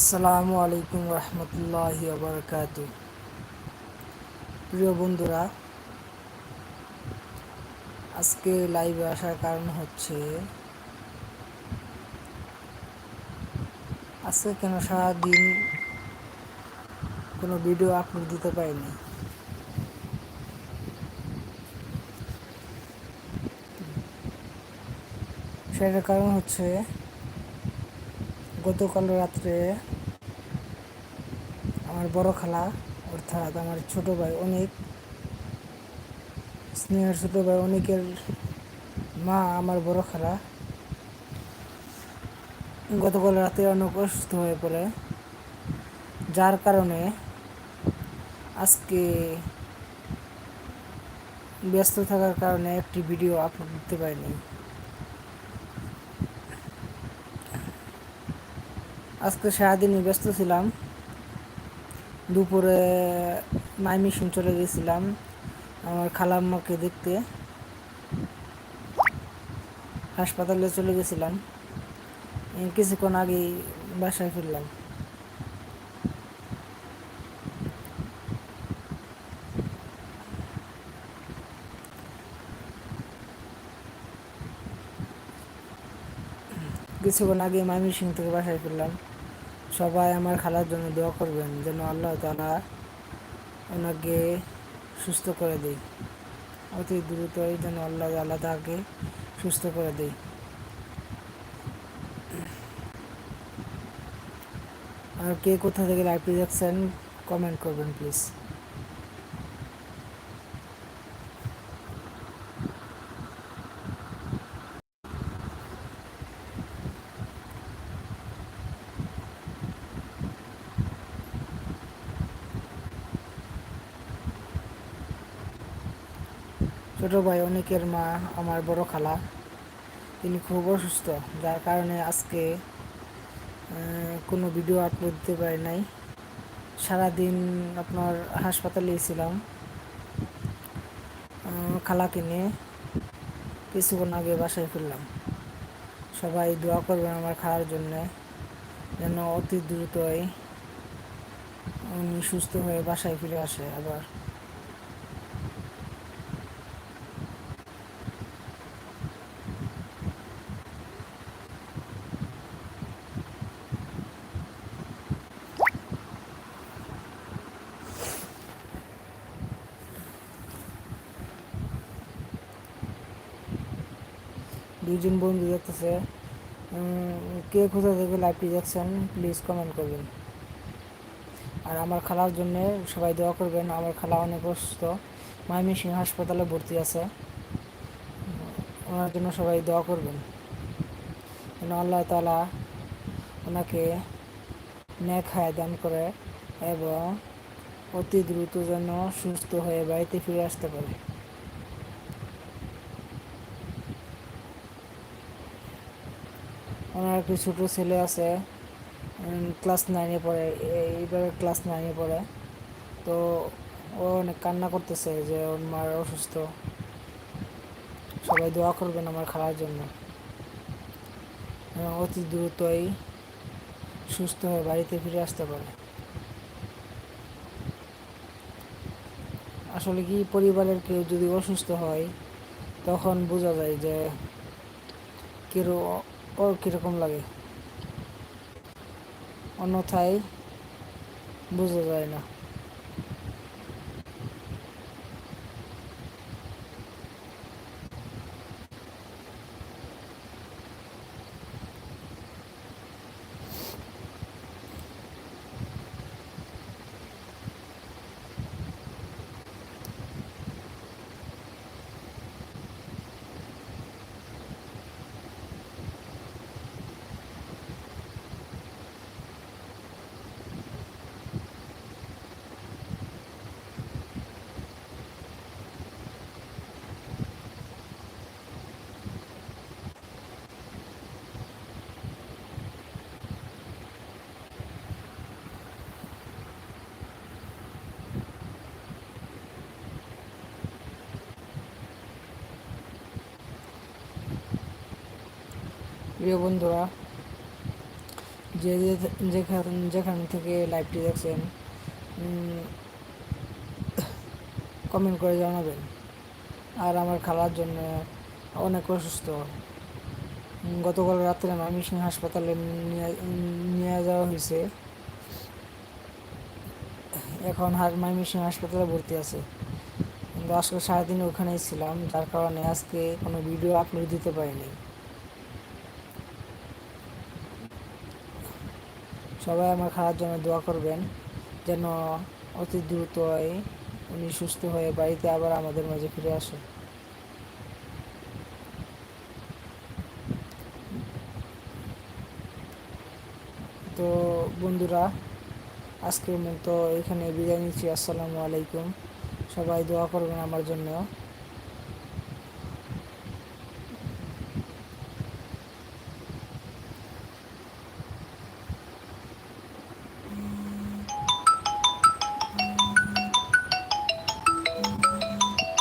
আসসালামু আলাইকুম রহমতুল্লাহি প্রিয় বন্ধুরা, আজকে লাইভে আসার কারণ হচ্ছে, আজকে কেন সারাদিন কোনো ভিডিও আপলোড দিতে পারিনি? সেটার কারণ হচ্ছে গতকাল রাত্রে আমার বড় খালা, অর্থাৎ আমার ছোট ভাই অনেক, স্নেহের ছোট ভাই অনেকের মা আমার বড় খালা, গতকাল রাতে অনেক অসুস্থ হয়ে পড়ে, যার কারণে আজকে ব্যস্ত থাকার কারণে একটি ভিডিও আপলোড করতে পারিনি। আজকে সারাদিনই ব্যস্ত ছিলাম। দুপুরে মাইমিশন চলে গেছিলাম আমার খালাম্মাকে দেখতে। হাসপাতালে চলে গেছিলাম। কিছুক্ষণ আগেই বাসায় ফিরলাম। কিছুক্ষণ আগে সিং থেকে বাসায় ফিরলাম। সবাই আমার খালার জন্য দোয়া করবেন, যেন আল্লাহ তালা ওনাকে সুস্থ করে দেয়। অতি দ্রুতই যেন আল্লাহ আল্লাহ তাকে সুস্থ করে দেয়। আর কে কোথা থেকে লাইভটি দেখছেন কমেন্ট করবেন প্লিজ ছোট ভাই অনেকের মা, আমার বড় খালা, তিনি খুব অসুস্থ। যার কারণে আজকে কোনো ভিডিও আপলোড দিতে পারি নাই। সারাদিন আপনার হাসপাতালে ছিলাম। খালাকে নিয়ে কিছুক্ষণ আগে বাসায় ফিরলাম। সবাই দোয়া করবেন আমার খাওয়ার জন্যে, যেন অতি দ্রুতই উনি সুস্থ হয়ে বাসায় ফিরে আসে আবার। দুইজন বন্ধু দেখতেছে কে কোথা থেকে লাইভটি দেখছেন প্লিজ কমেন্ট করবেন। আর আমার খালার জন্য সবাই দোয়া করবেন, আমার খালা অনেক অসুস্থ। সিং হাসপাতালে ভর্তি আছে। ওনার জন্য সবাই দোয়া করবেন। যেন আল্লাহ তালা ওনাকে ন্যাক হায় দান করে এবং অতি দ্রুত যেন সুস্থ হয়ে বাড়িতে ফিরে আসতে পারে। ওনার একটি ছোটো ছেলে আছে ক্লাস নাইনে পড়ে এইবারে ক্লাস নাইনে পড়ে। তো ও অনেক কান্না করতেছে যে ওর মার অসুস্থ। সবাই দোয়া করবেন আমার খাওয়ার জন্য। অতি দ্রুতই সুস্থ হয়ে বাড়িতে ফিরে আসতে পারে। আসলে কি পরিবারের কেউ যদি অসুস্থ হয়, তখন বোঝা যায় যে কেউ ওর কীরকম লাগে? অন্যথায় বোঝা যায় না। প্রিয় বন্ধুরা, যে যেখান যেখান থেকে লাইভটি দেখছেন কমেন্ট করে জানাবেন। আর আমার খালার জন্য অনেক অসুস্থ। গতকাল রাত্রে ময়মনসিংহ হাসপাতালে নিয়ে নিয়ে যাওয়া হয়েছে। এখন ময়মনসিংহ হাসপাতালে ভর্তি আছে। কিন্তু আজকে সারাদিন ওখানেই ছিলাম, যার কারণে আজকে কোনো ভিডিও আপলোড দিতে পারিনি। সবাই আমার খারাপ জন্য দোয়া করবেন যেন অতি দ্রুতই উনি সুস্থ হয়ে বাড়িতে আবার আমাদের মাঝে ফিরে আসে। তো বন্ধুরা, আজকের মতো এখানে বিদায় নিচ্ছি। আসসালামু আলাইকুম। সবাই দোয়া করবেন আমার জন্য।